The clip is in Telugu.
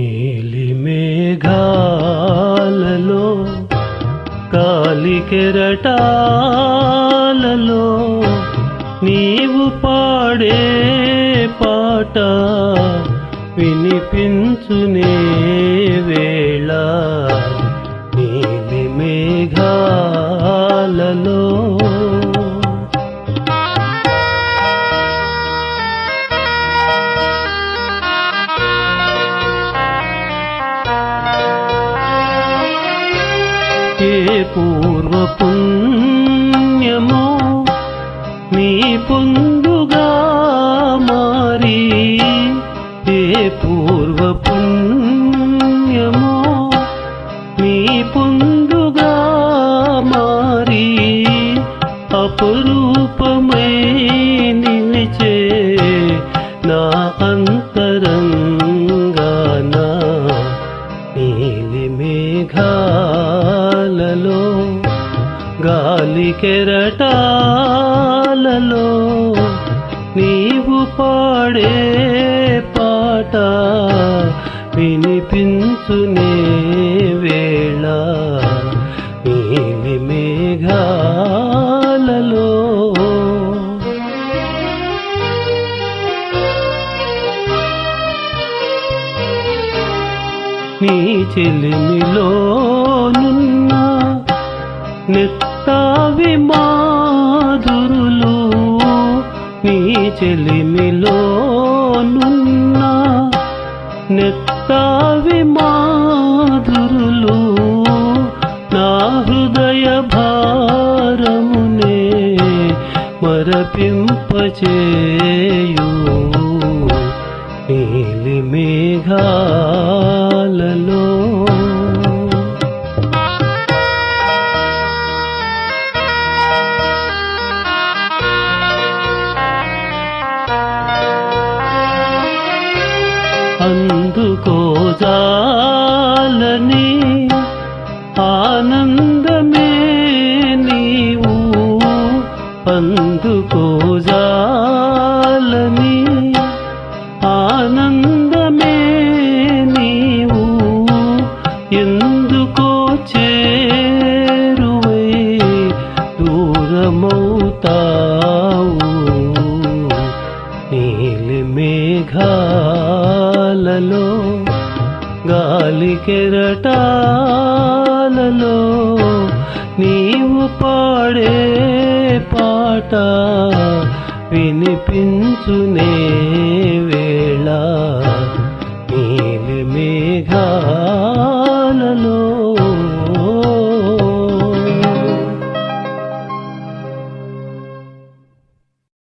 నీలి మేఘాలలో కాలి కెరటాలలో నీవు పాడే పాట వినిపించునే ఏ పూర్వ పుణ్యమో నీ పొందుగా మారి. ఏ పూర్వ పుణ్యమో నీ పొందుగా మారి. అపురూపమై నిలిచే నా అంతరంగాన నీలి మేఘా గాలి కెరటాలలో నీవు పాడే పాట వినిపించునే వేళ. నీలి మేఘాలలో నీ చెలిమిలోనున్న నెత్తావి మాధురులు నీ చెలిమిలోనున్న నెత్తావి మాధురులు నా హృదయ భారమునే మరపింపచేయు నీలి మేఘా అందుకోజాలని ఆనందమే నీవు అందుకోజాలని ఆనందమే నీవు ఎందుకో చేరువే దూరమవుతావు నీలి మేఘా మేఘాలలో గాలి కెరటాలలో నీవు పాడే పాట వినిపించునే వేళ నీలి మేఘాలలో.